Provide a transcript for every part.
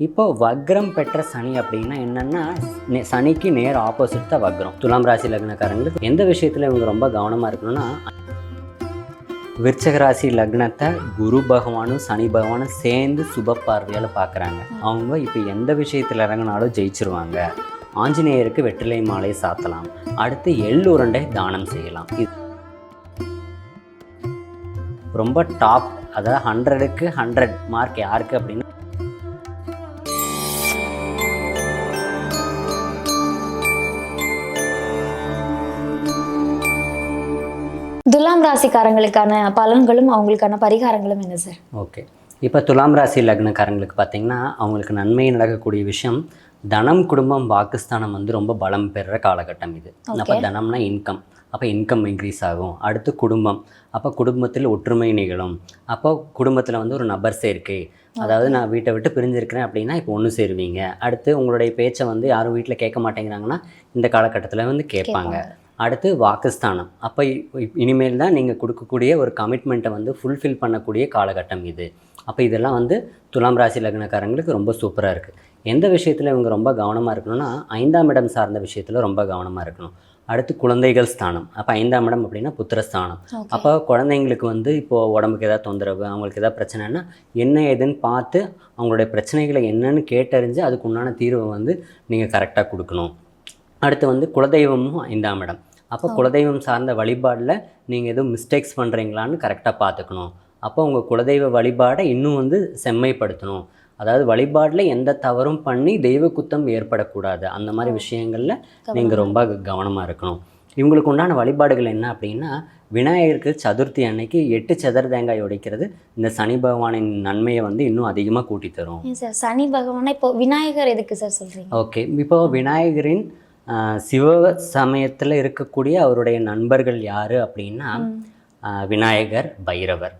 இப்போ வக்ரம் பெற்ற சனி அப்படின்னா என்னன்னா நே- சனிக்கு நேர் ஆப்போசிட் தான் வக்ரம். துலாம் ராசி லக்னக்காரங்களுக்கு எந்த விஷயத்தில் இவங்க ரொம்ப கவனமாக இருக்கணும்னா விருச்சக ராசி லக்னத்தை குரு பகவானும் சனி பகவானும் சேர்ந்து சுப பார்வையால் பார்க்குறாங்க அவங்க இப்போ எந்த விஷயத்தில் இறங்கினாலும் ஜெயிச்சிருவாங்க. ஆஞ்சநேயருக்கு வெற்றிலை மாலை சாத்தலாம். அடுத்து எள் உருண்டை தானம் செய்யலாம். இது ரொம்ப டாப் அதாவது ஹண்ட்ரடுக்கு ஹண்ட்ரட் மார்க் யாருக்கு அப்படின்னா ராசிக்காரங்களுக்கான பலன்களும் அவங்களுக்கான பரிகாரங்களும் என்ன சார்? ஓகே. இப்போ துலாம் ராசி லக்னக்காரங்களுக்கு பார்த்தீங்கன்னா அவங்களுக்கு நன்மை நடக்கக்கூடிய விஷயம் தனம் குடும்பம் வாக்குஸ்தானம் வந்து ரொம்ப பலம் பெறுற காலகட்டம் இது. அப்போ தனம்னா இன்கம் அப்போ இன்கம் இன்க்ரீஸ் ஆகும். அடுத்து குடும்பம். அப்போ குடும்பத்தில் ஒற்றுமை நிகழும். அப்போ குடும்பத்தில் வந்து ஒரு நபர் சேர்க்கை. அதாவது நான் வீட்டை விட்டு பிரிஞ்சிருக்கிறேன் அப்படின்னா இப்போ ஒன்று சேருவீங்க. அடுத்து உங்களுடைய பேச்சை வந்து யாரும் வீட்டில் கேட்க மாட்டேங்கிறாங்கன்னா இந்த காலகட்டத்தில் வந்து கேட்பாங்க. அடுத்து வாக்குஸ்தானம். அப்போ இனிமேல் தான் நீங்கள் கொடுக்கக்கூடிய ஒரு கமிட்மெண்ட்டை வந்து ஃபுல்ஃபில் பண்ணக்கூடிய காலகட்டம் இது. அப்போ இதெல்லாம் வந்து துலாம் ராசி லக்னக்காரங்களுக்கு ரொம்ப சூப்பராக இருக்குது எந்த விஷயத்தில் இவங்க ரொம்ப கவனமாக இருக்கணும்னா ஐந்தாம் இடம் சார்ந்த விஷயத்தில் ரொம்ப கவனமாக இருக்கணும். அடுத்து குழந்தைகள் ஸ்தானம். அப்போ ஐந்தாம் இடம் அப்படின்னா புத்திரஸ்தானம். அப்போ குழந்தைங்களுக்கு வந்து இப்போது உடம்புக்கு ஏதாவது தொந்தரவு அவங்களுக்கு ஏதாவது பிரச்சனைனா என்ன ஏதுன்னு பார்த்து அவங்களுடைய பிரச்சனைகளை என்னன்னு கேட்டறிஞ்சு அதுக்கு உண்டான தீர்வை வந்து நீங்கள் கரெக்டாக கொடுக்கணும். அடுத்து வந்து குலதெய்வமும் ஐந்தாம் இடம். அப்போ குலதெய்வம் சார்ந்த வழிபாடில் நீங்கள் எதுவும் மிஸ்டேக்ஸ் பண்ணுறீங்களான்னு கரெக்டாக பார்த்துக்கணும். அப்போ உங்கள் குலதெய்வ வழிபாடை இன்னும் வந்து செம்மைப்படுத்தணும். அதாவது வழிபாடில் எந்த தவறும் பண்ணி தெய்வ குத்தம் ஏற்படக்கூடாது. அந்த மாதிரி விஷயங்களில் நீங்கள் ரொம்ப கவனமாக இருக்கணும். இவங்களுக்கு உண்டான வழிபாடுகள் என்ன அப்படின்னா விநாயகருக்கு சதுர்த்தி அன்னைக்கு எட்டு செதர் தேங்காய் உடைக்கிறது இந்த சனி பகவானின் நன்மையை வந்து இன்னும் அதிகமாக கூட்டி தரும் சார் சனி பகவானை இப்போ விநாயகர் எதுக்கு சார் சொல்றீங்க? ஓகே இப்போ விநாயகரின் சிவ சமயத்தில் இருக்கக்கூடிய அவருடைய நண்பர்கள் யார் அப்படின்னா விநாயகர் பைரவர்.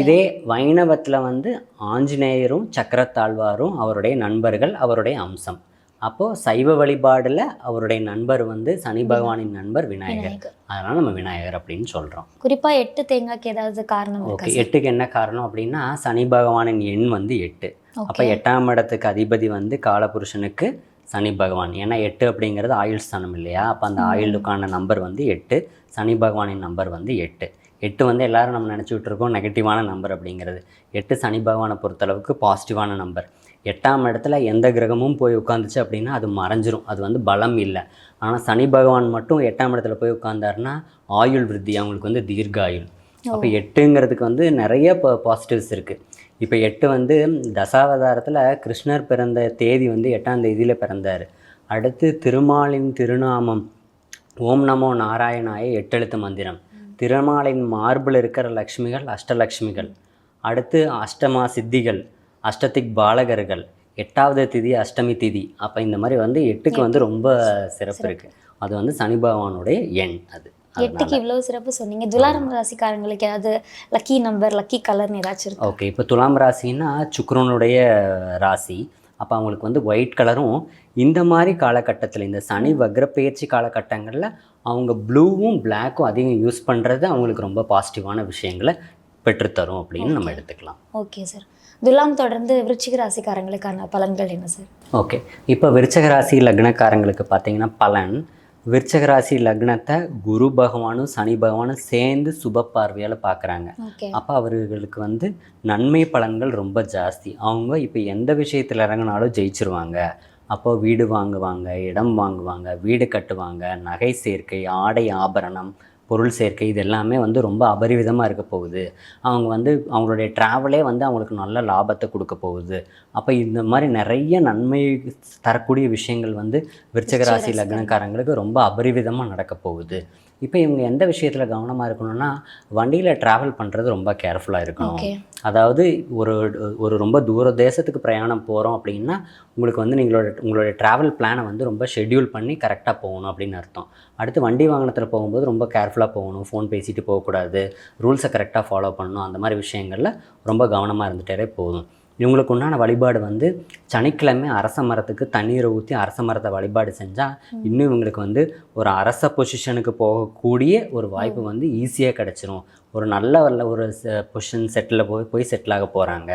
இதே வைணவத்தில் வந்து ஆஞ்சநேயரும் சக்கரத்தாழ்வாரும் அவருடைய நண்பர்கள் அவருடைய அம்சம். அப்போது சைவ வழிபாடில் அவருடைய நண்பர் வந்து சனி பகவானின் நண்பர் விநாயகர். அதனால் நம்ம விநாயகர் அப்படின்னு சொல்கிறோம் குறிப்பா எட்டு தேங்காய்க்கு ஏதாவது காரணம் ஓகே எட்டுக்கு என்ன காரணம் அப்படின்னா சனி பகவானின் எண் வந்து எட்டு. அப்போ எட்டாம் இடத்துக்கு அதிபதி வந்து காலபுருஷனுக்கு சனி பகவான். ஏன்னா எட்டு அப்படிங்கிறது ஆயுள் ஸ்தானம் இல்லையா? அப்போ அந்த ஆயுளுக்கான நம்பர் வந்து எட்டு. சனி பகவானின் நம்பர் வந்து எட்டு. எட்டு வந்து எல்லாரும் நம்ம நினச்சிட்டு இருக்கோம் நெகட்டிவான நம்பர் அப்படிங்கிறது. எட்டு சனி பகவானை பொறுத்தளவுக்கு பாசிட்டிவான நம்பர் எட்டாம் இடத்துல எந்த கிரகமும் போய் உட்காந்துச்சு அப்படின்னா அது மறைஞ்சிரும். அது வந்து பலம் இல்லை. ஆனால் சனி பகவான் மட்டும் எட்டாம் இடத்துல போய் உட்கார்ந்தாருன்னா ஆயுள் விருத்தி அவங்களுக்கு வந்து தீர்காயுள் அப்போ எட்டுங்கிறதுக்கு வந்து நிறைய பாசிட்டிவ்ஸ் இருக்குது இப்போ எட்டு வந்து தசாவதாரத்தில் கிருஷ்ணர் பிறந்த தேதி வந்து எட்டாம் தேதியில் பிறந்தார். அடுத்து திருமாலின் திருநாமம் ஓம் நமோ நாராயணாய எட்டெழுத்து மந்திரம். திருமாலின் மார்பில் இருக்கிற லக்ஷ்மிகள் அஷ்டலக்ஷ்மிகள். அடுத்து அஷ்டமா சித்திகள் அஷ்டதிக் பாலகர்கள். எட்டாவது திதி அஷ்டமி திதி. அப்போ இந்த மாதிரி வந்து எட்டுக்கு வந்து ரொம்ப சிறப்பு இருக்குது அது வந்து சனி பகவானுடைய எண் அது. எட்டுக்கு இவ்வளவு சிறப்பு சொன்னீங்க. துலாரம் ராசிக்காரங்களுக்கு ஏதாவது லக்கி நம்பர் லக்கி கலர்னு ஏதாச்சும் இருக்கு? ஓகே இப்போ துலாம் ராசின்னா சுக்கிரனுடைய ராசி. அப்போ அவங்களுக்கு வந்து ஒயிட் கலரும் இந்த மாதிரி காலகட்டத்தில் இந்த சனி வக்ரப்பெயர்ச்சி காலகட்டங்களில் அவங்க ப்ளூவும் பிளாக்கும் அதிகம் யூஸ் பண்ணுறது அவங்களுக்கு ரொம்ப பாசிட்டிவான விஷயங்களை பெற்றுத்தரும் அப்படின்னு நம்ம எடுத்துக்கலாம். ஓகே சார் துலாம் தொடர்ந்து விருச்சிக ராசிக்காரங்களுக்கான பலன்கள் என்ன சார் ஓகே இப்போ விருச்சக ராசி லக்னக்காரங்களுக்கு பார்த்தீங்கன்னா பலன் விருச்சக ராசி லக்னத்தை குரு பகவானும் சனி பகவானும் சேர்ந்து சுப பார்வையால் பார்க்குறாங்க அப்போ அவர்களுக்கு வந்து நன்மை பலன்கள் ரொம்ப ஜாஸ்தி. அவங்க இப்போ எந்த விஷயத்தில் இறங்கினாலும் ஜெயிச்சிருவாங்க. அப்போ வீடு வாங்குவாங்க இடம் வாங்குவாங்க வீடு கட்டுவாங்க நகை சேர்க்கை ஆடை ஆபரணம் பொருள் சேர்க்கை இது எல்லாமே வந்து ரொம்ப அபரிவிதமாக இருக்க போகுது. அவங்க வந்து அவங்களுடைய ட்ராவலே வந்து அவங்களுக்கு நல்ல லாபத்தை கொடுக்க போகுது. அப்போ இந்த மாதிரி நிறைய நன்மை தரக்கூடிய விஷயங்கள் வந்து விருச்சக ராசி லக்னக்காரங்களுக்கு ரொம்ப அபரிவிதமாக நடக்க போகுது. இப்போ இவங்க எந்த விஷயத்தில் கவனமாக இருக்கணும்னா வண்டியில் ட்ராவல் பண்ணுறது ரொம்ப கேர்ஃபுல்லாக இருக்கணும். அதாவது ஒரு ஒரு ரொம்ப தூர தேசத்துக்கு பிரயாணம் போகிறோம் அப்படின்னா உங்களுக்கு வந்து நீங்களோட உங்களுடைய ட்ராவல் பிளானை வந்து ரொம்ப ஷெட்யூல் பண்ணி கரெக்டாக போகணும் அப்படின்னு அர்த்தம். அடுத்து வண்டி வாகனத்தில் போகும்போது ரொம்ப கேர்ஃபுல்லாக போகணும் ஃபோன் பேசிட்டு போகக்கூடாது ரூல்ஸை கரெக்டாக ஃபாலோ பண்ணணும் அந்த மாதிரி விஷயங்களில் ரொம்ப கவனமாக இருந்துகிட்டே போதும். இவங்களுக்கு உண்டான வழிபாடு வந்து சனிக்கிழமை அரச மரத்துக்கு தண்ணீரை ஊற்றி அரச மரத்தை வழிபாடு செஞ்சால் இன்னும் இவங்களுக்கு வந்து ஒரு அரச பொசிஷனுக்கு போகக்கூடிய ஒரு வாய்ப்பு வந்து ஈஸியாக கிடச்சிரும். ஒரு நல்ல ஒரு பொசிஷன் செட்டில் போய் போய் செட்டில் ஆக போகிறாங்க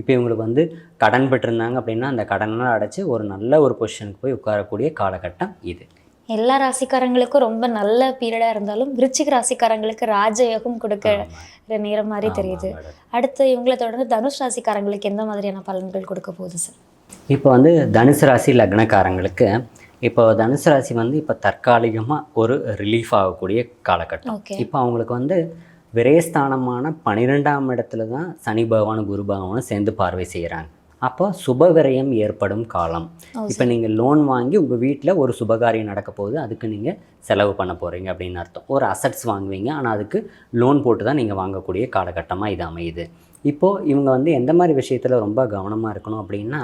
இப்போ இவங்களுக்கு வந்து கடன் பெற்றிருந்தாங்க அப்படின்னா அந்த கடனெல்லாம் அடைச்சி ஒரு நல்ல ஒரு பொசிஷனுக்கு போய் உட்காரக்கூடிய காலகட்டம் இது. எல்லா ராசிக்காரங்களுக்கும் ரொம்ப நல்ல பீரியடா இருந்தாலும் விருச்சிக ராசிக்காரங்களுக்கு ராஜயோகம் கொடுக்க நேரம் மாதிரி தெரியுது. அடுத்து இவங்களை தொடர்ந்து தனுஷ் ராசிக்காரங்களுக்கு எந்த மாதிரியான பலன்கள் கொடுக்க போகுது சார் இப்போ வந்து தனுசு ராசி லக்னக்காரங்களுக்கு இப்போ தனுசு ராசி வந்து இப்போ தற்காலிகமாக ஒரு ரிலீஃப் ஆகக்கூடிய காலகட்டம். ஓகே. இப்போ அவங்களுக்கு வந்து விரயஸ்தானமான பன்னிரெண்டாம் இடத்துல தான் சனி பகவான் குரு பகவானும் சேர்ந்து பார்வை செய்கிறாங்க அப்போ சுப விரயம் ஏற்படும் காலம். இப்போ நீங்கள் லோன் வாங்கி உங்கள் வீட்டில் ஒரு சுபகாரியம் நடக்க போகுது. அதுக்கு நீங்கள் செலவு பண்ண போகிறீங்க அப்படின்னு அர்த்தம். ஒரு அசட்ஸ் வாங்குவீங்க. ஆனால் அதுக்கு லோன் போட்டு தான் நீங்கள் வாங்கக்கூடிய காலகட்டமாக இது அமையுது. இப்போது இவங்க வந்து எந்த மாதிரி விஷயத்தில் ரொம்ப கவனமாக இருக்கணும் அப்படின்னா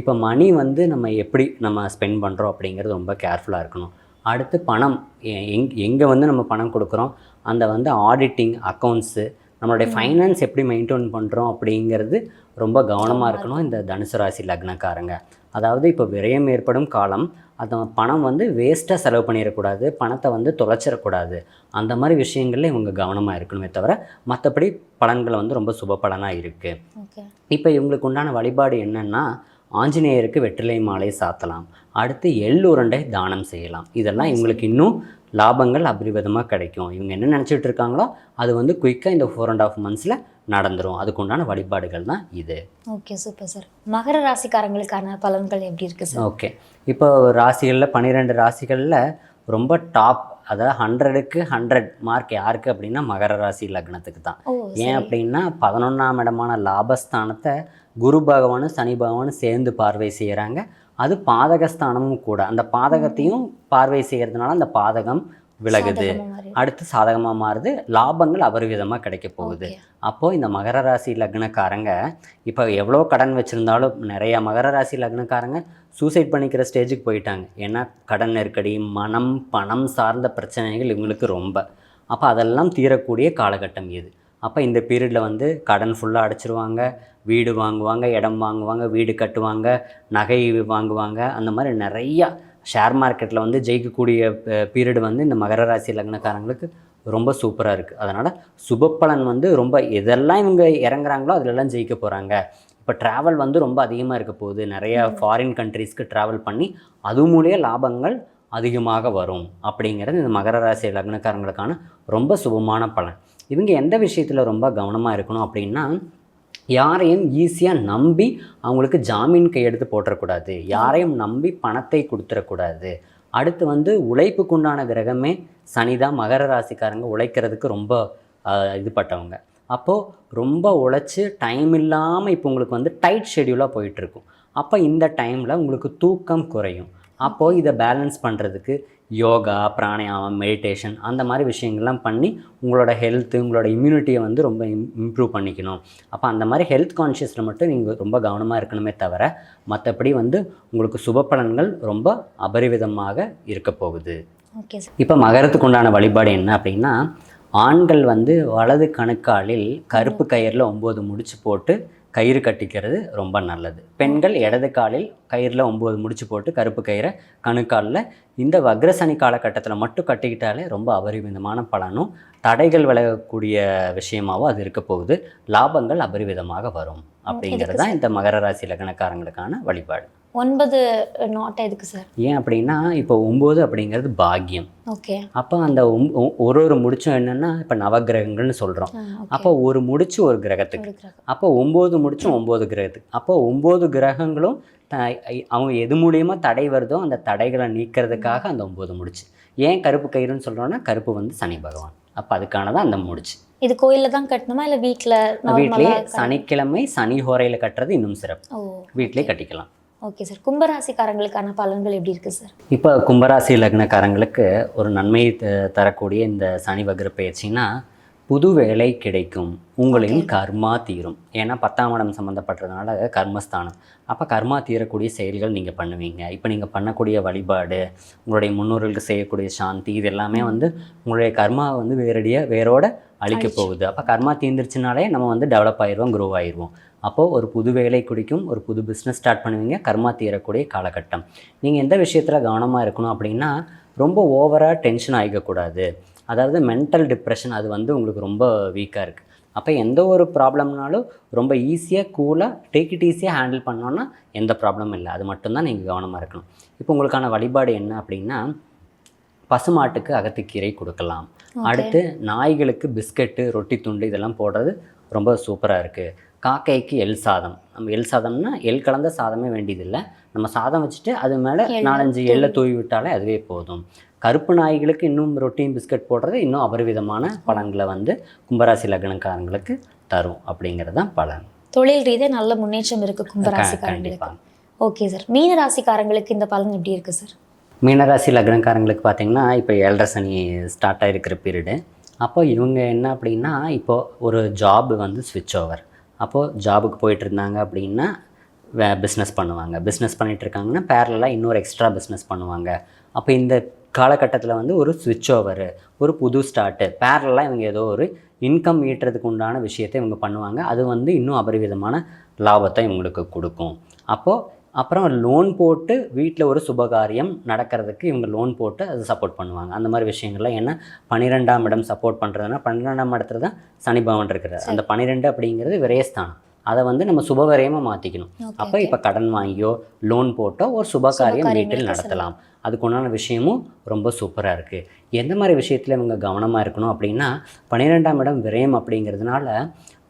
இப்போ மணி வந்து நம்ம எப்படி நம்ம ஸ்பெண்ட் பண்ணுறோம் அப்படிங்கிறது ரொம்ப கேர்ஃபுல்லாக இருக்கணும். அடுத்து பணம். எங் எங்கே வந்து நம்ம பணம் கொடுக்குறோம்? அந்த வந்து ஆடிட்டிங் அக்கௌண்ட்ஸு நம்மளுடைய ஃபைனான்ஸ் எப்படி மெயின்டைன் பண்ணுறோம் அப்படிங்கிறது ரொம்ப கவனமாக இருக்கணும். இந்த தனுசு ராசி லக்னக்காரங்க. அதாவது இப்போ விரயம் ஏற்படும் காலம் அந்த பணம் வந்து வேஸ்ட்டாக செலவு பண்ணிடக்கூடாது பணத்தை வந்து தொலைச்சிடக்கூடாது. அந்த மாதிரி விஷயங்களில் இவங்க கவனமாக இருக்கணுமே தவிர மற்றபடி பலன்கள் வந்து ரொம்ப சுப பலனாக இருக்குது இப்போ இவங்களுக்கு உண்டான வழிபாடு என்னன்னா ஆஞ்சநேயருக்கு வெற்றிலை மாலை சாத்தலாம். அடுத்து எள்ளுருண்டை தானம் செய்யலாம். இதெல்லாம் இவங்களுக்கு இன்னும் லாபங்கள் அபரிவிதமாக கிடைக்கும். இவங்க என்ன நினச்சிட்டு இருக்காங்களோ அது வந்து குயிக்காக இந்த ஃபோர் அண்ட் ஆஃப் மந்த்ஸில் நடந்துரும். அதுக்கு உண்டான வழிபாடுகள் தான் இது. ஓகே சூப்பர் சார் மகர ராசிக்காரங்களுக்கான பலன்கள் எப்படி இருக்கு சார் ஓகே இப்போ ராசிகளில் பன்னிரெண்டு ராசிகளில் ரொம்ப டாப் அதாவது ஹண்ட்ரடுக்கு ஹண்ட்ரட் மார்க் யாருக்கு அப்படின்னா மகர ராசி லக்னத்துக்கு தான். ஏன் அப்படின்னா பதினொன்றாம் இடமான லாபஸ்தானத்தை குரு பகவானும் சனி பகவானும் சேர்ந்து பார்வை செய்கிறாங்க அது பாதகஸ்தானமும் கூட. அந்த பாதகத்தையும் பார்வை செய்கிறதுனால அந்த பாதகம் விலகுது. அடுத்து சாதகமாக மாறுது. லாபங்கள் அபரிவிதமாக கிடைக்க போகுது. அப்போது இந்த மகர ராசி லக்னக்காரங்க இப்போ எவ்வளோ கடன் வச்சுருந்தாலும் நிறைய மகர ராசி லக்னக்காரங்க சூசைட் பண்ணிக்கிற ஸ்டேஜுக்கு போயிட்டாங்க. ஏன்னா கடன் நெருக்கடி மனம் பணம் சார்ந்த பிரச்சனைகள் இவங்களுக்கு ரொம்ப. அப்போ அதெல்லாம் தீரக்கூடிய காலகட்டம் இது. அப்போ இந்த பீரியடில் வந்து கடன் ஃபுல்லாக அடைச்சிருவாங்க. வீடு வாங்குவாங்க இடம் வாங்குவாங்க வீடு கட்டுவாங்க நகை வாங்குவாங்க. அந்த மாதிரி நிறையா ஷேர் மார்க்கெட்டில் வந்து ஜெயிக்கக்கூடிய பீரியட் வந்து இந்த மகர ராசி லக்னக்காரங்களுக்கு ரொம்ப சூப்பராக இருக்குது அதனால் சுபப்பலன் வந்து ரொம்ப எதெல்லாம் இவங்க இறங்குறாங்களோ அதிலெல்லாம் ஜெயிக்க போகிறாங்க இப்போ ட்ராவல் வந்து ரொம்ப அதிகமாக இருக்க போகுது. நிறைய ஃபாரின் கண்ட்ரீஸ்க்கு ட்ராவல் பண்ணி அது மூலிய லாபங்கள் அதிகமாக வரும் அப்படிங்கிறது இந்த மகர ராசி லக்னக்காரங்களுக்கான ரொம்ப சுபமான பலன். இவங்க எந்த விஷயத்தில் ரொம்ப கவனமாக இருக்கணும் அப்படின்னா யாரையும் ஈஸியாக நம்பி அவங்களுக்கு ஜாமீன் கையெழுத்து போட்டுறக்கூடாது. யாரையும் நம்பி பணத்தை கொடுத்துடக்கூடாது அடுத்து வந்து உழைப்புக்குண்டான கிரகமே சனிதான் மகர ராசிக்காரங்க உழைக்கிறதுக்கு ரொம்ப இதுப்பட்டவங்க அப்போது ரொம்ப உழைச்சி டைம் இல்லாமல் இப்போ உங்களுக்கு வந்து டைட் ஷெடியூலாக போயிட்டுருக்கும் அப்போ இந்த டைமில் உங்களுக்கு தூக்கம் குறையும். அப்போது இதை பேலன்ஸ் பண்ணுறதுக்கு யோகா பிராணாயாமம் மெடிடேஷன் அந்த மாதிரி விஷயங்கள்லாம் பண்ணி உங்களோட ஹெல்த்து உங்களோட இம்யூனிட்டியை வந்து ரொம்ப இம்ப்ரூவ் பண்ணிக்கணும். அப்போ அந்த மாதிரி ஹெல்த் கான்ஷியஸில் மட்டும் நீங்கள் ரொம்ப கவனமாக இருக்கணுமே தவிர மற்றபடி வந்து உங்களுக்கு சுப பலன்கள் ரொம்ப அபரிவிதமாக இருக்க போகுது. ஓகே இப்போ மகரத்துக்கு உண்டான வழிபாடு என்ன அப்படின்னா ஆண்கள் வந்து வலது கணுக்காலில் கருப்பு கயிறில் ஒம்பது முடிச்சு போட்டு கயிறு கட்டிக்கிறது ரொம்ப நல்லது. பெண்கள் இடது காலில் கயிறில் ஒம்பது முடிச்சு போட்டு கருப்பு கயிறை கணுக்காலில் இந்த வக்ரசனி காலகட்டத்தில் மட்டும் கட்டிக்கிட்டாலே ரொம்ப அபரிமிதமான பலனும் தடைகள் விலகக்கூடிய விஷயமாவும் அது இருக்க போகுது. லாபங்கள் அபரிவிதமாக வரும். அப்படிங்கிறது தான் இந்த மகர ராசி லக்னக்காரங்களுக்கான வழிபாடு. ஒன்பது நாட் எதுக்கு சார் ஏன் அப்படின்னா இப்போ ஒம்பது அப்படிங்கிறது பாக்கியம். ஓகே அப்போ அந்த ஒரு ஒரு முடிச்சும் என்னென்னா இப்போ நவகிரகங்கள்னு சொல்கிறோம் அப்போ ஒரு முடிச்சு ஒரு கிரகத்துக்கு. அப்போ ஒம்பது முடிச்சும் ஒம்பது கிரகத்துக்கு. அப்போ ஒம்பது கிரகங்களும் த அவங்க எது மூலியமாக தடை வருதோ அந்த தடைகளை நீக்கிறதுக்காக அந்த ஒம்பது முடிச்சு. ஏன் கருப்பு கயிறுன்னு சொல்கிறோன்னா கருப்பு வந்து சனி பகவான். அப்போ அதுக்கானதான் அந்த முடிச்சு. இது கோயில்ல தான் கட்டணுமா இல்ல வீட்லேயே நார்மலா சனிக்கிழமை சனி ஹோரையில் கட்டுறது இன்னும் சிறப்பு. ஓ. வீட்டிலே கட்டிக்கலாம். Okay sir. கும்பராசிக்காரங்களுக்கான பலன்கள் எப்படி இருக்கு சார்? இப்போ கும்பராசி லக்னக்காரங்களுக்கு ஒரு நன்மையை த- தரக்கூடிய இந்த சனி வக்ர பயிற்சினா புது வேலை கிடைக்கும். உங்களின் கர்மா தீரும். ஏன்னா பத்தாம் இடம் சம்மந்தப்பட்டதுனால கர்மஸ்தானம். அப்போ கர்மா தீரக்கூடிய செயல்கள் நீங்கள் பண்ணுவீங்க. இப்போ நீங்கள் பண்ணக்கூடிய வழிபாடு உங்களுடைய முன்னோர்களுக்கு செய்யக்கூடிய சாந்தி இது எல்லாமே வந்து உங்களுடைய கர்மா வந்து வேரடியாக வேரோட அழிக்க போகுது. அப்போ கர்மா தீர்ந்துருச்சுனாலே நம்ம வந்து டெவலப் ஆயிடுவோம் க்ரோ ஆயிடுவோம். அப்போது ஒரு புது வேலை குடிக்கும் ஒரு புது பிஸ்னஸ் ஸ்டார்ட் பண்ணுவீங்க கர்மா தீரக்கூடிய காலகட்டம். நீங்கள் எந்த விஷயத்தில் கவனமாக இருக்கணும் அப்படின்னா ரொம்ப ஓவராக டென்ஷன் ஆகிக்கக்கூடாது அதாவது மென்டல் டிப்ரெஷன் அது வந்து உங்களுக்கு ரொம்ப வீக்காக இருக்குது அப்போ எந்த ஒரு ப்ராப்ளம்னாலும் ரொம்ப ஈஸியாக கூலாக டேக் இட் ஈஸியாக ஹேண்டில் பண்ணோன்னா எந்த ப்ராப்ளமும் இல்லை. அது மட்டும்தான் நீங்கள் கவனமாக இருக்கணும். இப்போ உங்களுக்கான வழிபாடு என்ன அப்படின்னா பசுமாட்டுக்கு அகத்துக்கீரை கொடுக்கலாம். அடுத்து நாய்களுக்கு பிஸ்கட்டு ரொட்டி துண்டு இதெல்லாம் போடுறது ரொம்ப சூப்பராக இருக்குது காக்கைக்கு எல் சாதம். நம்ம எல் சாதம்னா எல் கலந்த சாதமே வேண்டியதில்லை. நம்ம சாதம் வச்சுட்டு அது மேலே நாலஞ்சு எள்ளை தூவி விட்டாலே அதுவே போதும். கருப்பு நாய்களுக்கு இன்னும் ரொட்டியும் பிஸ்கட் போடுறது இன்னும் அபரிவிதமான பலன்களை வந்து கும்பராசி லக்னக்காரங்களுக்கு தரும் அப்படிங்கிறது தான் பலன். தொழில் ரீதியாக நல்ல முன்னேற்றம் இருக்கு கும்பராசிக்காரங்களுக்கு. ஓகே சார் மீன ராசிக்காரங்களுக்கு இந்த பலன் எப்படி இருக்கு சார் மீனராசி லக்னக்காரங்களுக்கு பார்த்தீங்கன்னா இப்போ ஏழரை சனி ஸ்டார்ட் ஆகிருக்கிற பீரியடு அப்போ இவங்க என்ன அப்படின்னா இப்போ ஒரு ஜாப் வந்து ஸ்விட்ச் ஓவர் அப்போது ஜாபுக்கு போயிட்டுருந்தாங்க அப்படின்னா அப்படின்னா பிஸ்னஸ் பண்ணுவாங்க. பிஸ்னஸ் பண்ணிகிட்ருக்காங்கன்னா பேரலாக இன்னொரு எக்ஸ்ட்ரா பிஸ்னஸ் பண்ணுவாங்க. அப்போ இந்த காலகட்டத்தில் வந்து ஒரு சுவிட்ச் ஓவர் ஒரு புது ஸ்டார்ட்டு பேரலாக இவங்க ஏதோ ஒரு இன்கம் ஈட்டுறதுக்கு உண்டான விஷயத்தை இவங்க பண்ணுவாங்க. அது வந்து இன்னும் அபரிவிதமான லாபத்தை இவங்களுக்கு கொடுக்கும். அப்போது அப்புறம் லோன் போட்டு வீட்டில் ஒரு சுபகாரியம் நடக்கிறதுக்கு இவங்க லோன் போட்டு அது சப்போர்ட் பண்ணுவாங்க. அந்த மாதிரி விஷயங்கள்லாம் ஏன்னா பன்னிரெண்டாம் இடம் சப்போர்ட் பண்ணுறதுனா பன்னிரெண்டாம் இடத்துல தான் சனி பவன் இருக்கிறது அந்த பன்னிரெண்டு அப்படிங்கிறது விரயஸ்தானம். அதை வந்து நம்ம சுபவரியமாக மாற்றிக்கணும் அப்போ இப்போ கடன் வாங்கியோ லோன் போட்டோ ஒரு சுபகாரியம் வீட்டில் நடத்தலாம். அதுக்குண்டான விஷயமும் ரொம்ப சூப்பராக இருக்குது எந்த மாதிரி விஷயத்தில் இவங்க கவனமாக இருக்கணும் அப்படின்னா பன்னிரெண்டாம் இடம் விரயம் அப்படிங்கிறதுனால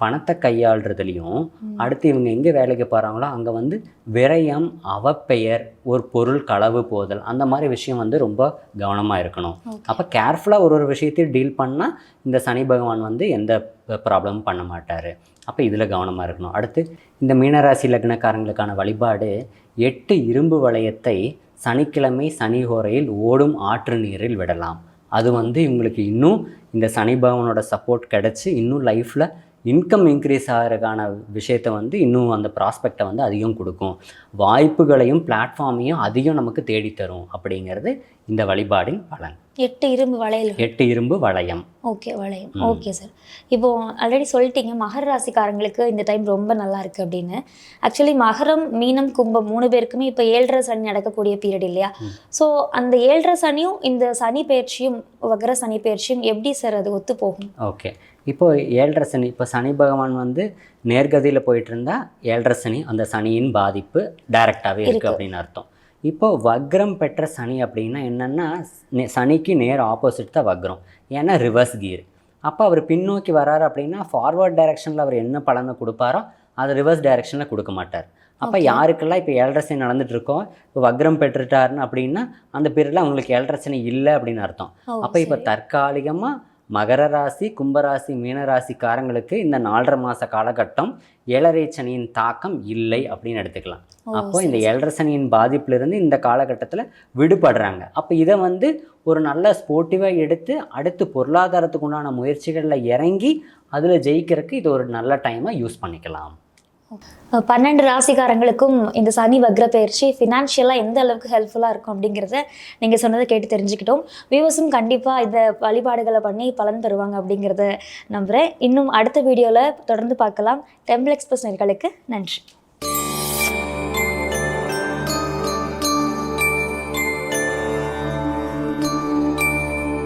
பணத்தை கையாளுறதுலையும் அடுத்து இவங்க எங்கே வேலைக்கு போகிறாங்களோ அங்கே வந்து விரயம் அவப்பெயர் ஒரு பொருள் களவு போதல் அந்த மாதிரி விஷயம் வந்து ரொம்ப கவனமாக இருக்கணும். அப்போ கேர்ஃபுல்லாக ஒரு ஒரு விஷயத்தையும் டீல் பண்ணால் இந்த சனி பகவான் வந்து எந்த ப்ராப்ளமும் பண்ண மாட்டார். அப்போ இதில் கவனமாக இருக்கணும். அடுத்து இந்த மீனராசி லக்னக்காரங்களுக்கான வழிபாடு எட்டு இரும்பு வளையத்தை சனிக்கிழமை சனி ஹோரையில் ஓடும் ஆற்று நீரில் விடலாம். அது வந்து இவங்களுக்கு இன்னும் இந்த சனி பகவானோட சப்போர்ட் கிடச்சி இன்னும் லைஃப்பில் இன்கம் இன்க்ரீஸ் ஆகிறதுக்கான விஷயத்தை வந்து இன்னும் அந்த ப்ராஸ்பெக்டை வந்து அதிகம் கொடுக்கும். வாய்ப்புகளையும் பிளாட்ஃபார்மையும் அதிகம் நமக்கு தேடித்தரும் அப்படிங்கிறது இந்த வழிபாடின் பலன். எட்டு இரும்பு வளையல் எட்டு இரும்பு வளையம். ஓகே வளையம். ஓகே சார் இப்போ ஆல்ரெடி சொல்லிட்டீங்க மகர ராசிக்காரங்களுக்கு இந்த டைம் ரொம்ப நல்லா இருக்கு அப்படின்னு. ஆக்சுவலி மகரம் மீனம் கும்பம் மூணு பேருக்குமே இப்போ ஏழரை சனி நடக்கக்கூடிய பீரியட் இல்லையா? ஸோ அந்த ஏழரை சனியும் இந்த சனி பயிற்சியும் வகர சனி பயிற்சியும் எப்படி சார் அது ஒத்து போகும்? ஓகே. இப்போ ஏழரை சனி இப்போ சனி பகவான் வந்து நேர்கதியில் போயிட்டு இருந்தா ஏழரை சனி அந்த சனியின் பாதிப்பு டைரக்டாகவே இருக்குது அப்படின்னு அர்த்தம். இப்போ வக்ரம் பெற்ற சனி அப்படின்னா என்னென்னா சனிக்கு நேர் ஆப்போசிட் தான் வக்ரம். ஏன்னா ரிவர்ஸ் கியர் அப்போ அவர் பின்னோக்கி வராரு அப்படின்னா ஃபார்வர்ட் டைரக்ஷனில் அவர் என்ன பலனை கொடுப்பாரோ அது ரிவர்ஸ் டைரக்ஷனில் கொடுக்க மாட்டார். அப்போ யாருக்கெல்லாம் இப்போ ஏழரை சனி நடந்துட்டு இருக்கோ இப்போ வக்ரம் பெற்றுட்டாருன்னு அப்படின்னா அந்த பீரியடில் அவங்களுக்கு ஏழரை சனி இல்லை அப்படின்னு அர்த்தம். அப்போ இப்போ தற்காலிகமாக மகர ராசி கும்பராசி மீனராசிக்காரங்களுக்கு இந்த நாலரை மாத காலகட்டம் ஏழரை சனியின் தாக்கம் இல்லை அப்படின்னு எடுத்துக்கலாம். அப்போ இந்த ஏழரை சனியின் பாதிப்பிலிருந்து இந்த காலகட்டத்தில் விடுபடுறாங்க. அப்போ இதை வந்து ஒரு நல்ல ஸ்போர்ட்டிவாக எடுத்து அடுத்து பொருளாதாரத்துக்கு உண்டான முயற்சிகளில் இறங்கி அதில் ஜெயிக்கிறதுக்கு இது ஒரு நல்ல டைமாக யூஸ் பண்ணிக்கலாம். பன்னெண்டு ராசிக்காரங்களுக்கும் இந்த சனி வக்ர பயிற்சி ஃபினான்ஷியலாக எந்த அளவுக்கு ஹெல்ப்ஃபுல்லாக இருக்கும் அப்படிங்கிறத நீங்கள் சொன்னதை கேட்டு தெரிஞ்சுக்கிட்டோம். வியூவர்ஸும் கண்டிப்பாக இந்த வழிபாடுகளை பண்ணி பலன் பெறுவாங்க அப்படிங்கிறத நம்புகிறேன் இன்னும் அடுத்த வீடியோவில் தொடர்ந்து பார்க்கலாம். டெம்பிள் எக்ஸ்பிரஸ் நேர்களுக்கு நன்றி.